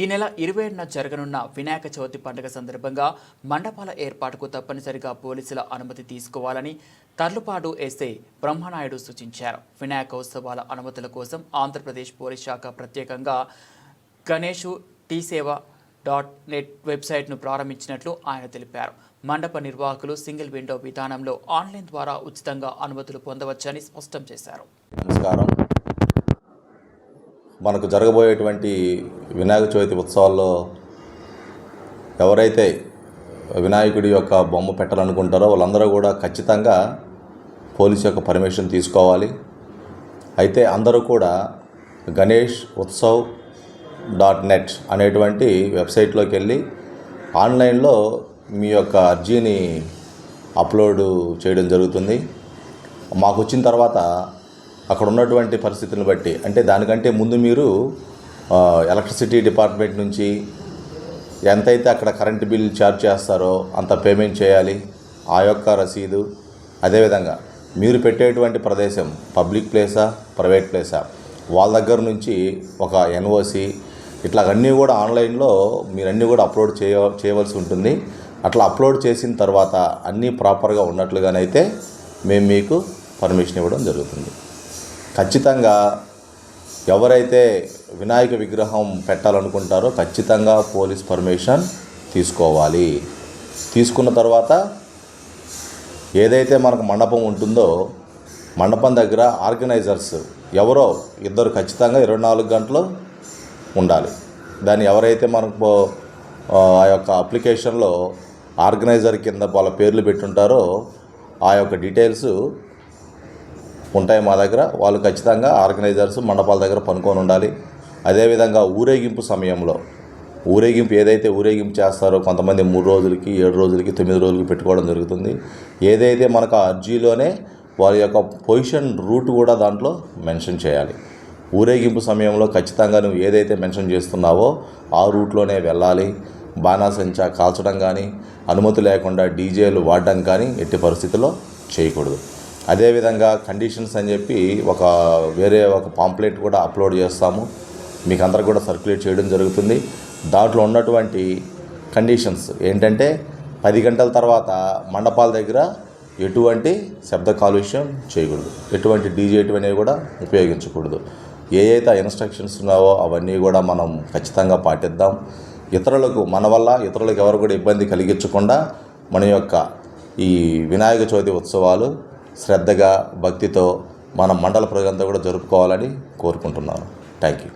ఈ నెల ఇరవై ఏడున జరగనున్న వినాయక చవితి పండుగ సందర్భంగా మండపాల ఏర్పాటుకు తప్పనిసరిగా పోలీసుల అనుమతి తీసుకోవాలని తర్లుపాడు ఎస్ఐ బ్రహ్మనాయుడు సూచించారు. వినాయక ఉత్సవాల అనుమతుల కోసం ఆంధ్రప్రదేశ్ పోలీస్ శాఖ ప్రత్యేకంగా గణేషు టీ సేవ డాట్ నెట్ వెబ్సైట్ను ప్రారంభించినట్లు ఆయన తెలిపారు. మండప నిర్వాహకులు సింగిల్ విండో విధానంలో ఆన్లైన్ ద్వారా ఉచితంగా అనుమతులు పొందవచ్చని స్పష్టం చేశారు. నమస్కారం. మనకు జరగబోయేటువంటి వినాయక చవితి ఉత్సవాల్లో ఎవరైతే వినాయకుడి యొక్క బొమ్మ పెట్టాలనుకుంటారో వాళ్ళందరూ కూడా ఖచ్చితంగా పోలీస్ యొక్క పర్మిషన్ తీసుకోవాలి. అయితే అందరూ కూడా గణేష్ ఉత్సవ్ డాట్ నెట్ అనేటువంటి వెబ్సైట్లోకి వెళ్ళి ఆన్లైన్లో మీ యొక్క అర్జీని అప్లోడ్ చేయడం జరుగుతుంది. మాకు వచ్చిన తర్వాత అక్కడ ఉన్నటువంటి పరిస్థితులను బట్టి. అంటే దానికంటే ముందు మీరు ఎలక్ట్రిసిటీ డిపార్ట్మెంట్ నుంచి ఎంతైతే అక్కడ కరెంట్ బిల్ ఛార్జ్ చేస్తారో అంత పేమెంట్ చేయాలి. ఆ యొక్క రసీదు. అదేవిధంగా మీరు పెట్టేటువంటి ప్రదేశం పబ్లిక్ ప్లేసా ప్రైవేట్ ప్లేసా? వాళ్ళ దగ్గర నుంచి ఒక ఎన్ఓసి ఇట్లా అన్నీ కూడా ఆన్లైన్లో మీరన్నీ కూడా అప్లోడ్ చేయ చేయవలసి ఉంటుంది. అట్లా అప్లోడ్ చేసిన తర్వాత అన్నీ ప్రాపర్గా ఉన్నట్లుగానైతే మేము మీకు పర్మిషన్ ఇవ్వడం జరుగుతుంది. ఖచ్చితంగా ఎవరైతే వినాయక విగ్రహం పెట్టాలనుకుంటారో ఖచ్చితంగా పోలీస్ పర్మిషన్ తీసుకోవాలి. తీసుకున్న తర్వాత ఏదైతే మనకు మండపం ఉంటుందో మండపం దగ్గర ఆర్గనైజర్స్ ఎవరో ఇద్దరు ఖచ్చితంగా ఇరవై నాలుగు గంటలు ఉండాలి. దాన్ని ఎవరైతే మనకు ఆ యొక్క అప్లికేషన్లో ఆర్గనైజర్ కింద వాళ్ళ పేర్లు పెట్టుంటారో ఆ యొక్క డీటెయిల్స్ ఉంటాయి మా దగ్గర. వాళ్ళు ఖచ్చితంగా ఆర్గనైజర్స్ మండపాల దగ్గర పనుకొని ఉండాలి. అదేవిధంగా ఊరేగింపు సమయంలో ఊరేగింపు ఏదైతే ఊరేగింపు చేస్తారో కొంతమంది మూడు రోజులకి ఏడు రోజులకి తొమ్మిది రోజులకి పెట్టుకోవడం జరుగుతుంది. ఏదైతే మనకు ఆ అర్జీలోనే వారి యొక్క పొజిషన్ రూట్ కూడా దాంట్లో మెన్షన్ చేయాలి. ఊరేగింపు సమయంలో ఖచ్చితంగా నువ్వు ఏదైతే మెన్షన్ చేస్తున్నావో ఆ రూట్లోనే వెళ్ళాలి. బాణాసంచా కాల్చడం కానీ అనుమతి లేకుండా డీజేలు వాడడం కానీ ఎట్టి పరిస్థితుల్లో చేయకూడదు. అదేవిధంగా కండిషన్స్ అని చెప్పి ఒక వేరే ఒక పాంప్లెట్ కూడా అప్లోడ్ చేస్తాము. మీకు అందరు కూడా సర్క్యులేట్ చేయడం జరుగుతుంది. దాంట్లో ఉన్నటువంటి కండిషన్స్ ఏంటంటే పది గంటల తర్వాత మండపాల దగ్గర ఎటువంటి శబ్ద కాలుష్యం చేయకూడదు. ఎటువంటి డీజే అనేవి కూడా ఉపయోగించకూడదు. ఏ అయితే ఇన్స్ట్రక్షన్స్ ఉన్నావో అవన్నీ కూడా మనం ఖచ్చితంగా పాటిద్దాం. ఇతరులకు మన వల్ల ఇతరులకు ఎవరు కూడా ఇబ్బంది కలిగించకుండా మన యొక్క ఈ వినాయక చవితి ఉత్సవాలు శ్రద్ధగా భక్తితో మన మండల ప్రజలంతా కూడా జరుపుకోవాలని కోరుకుంటున్నాను. Thank you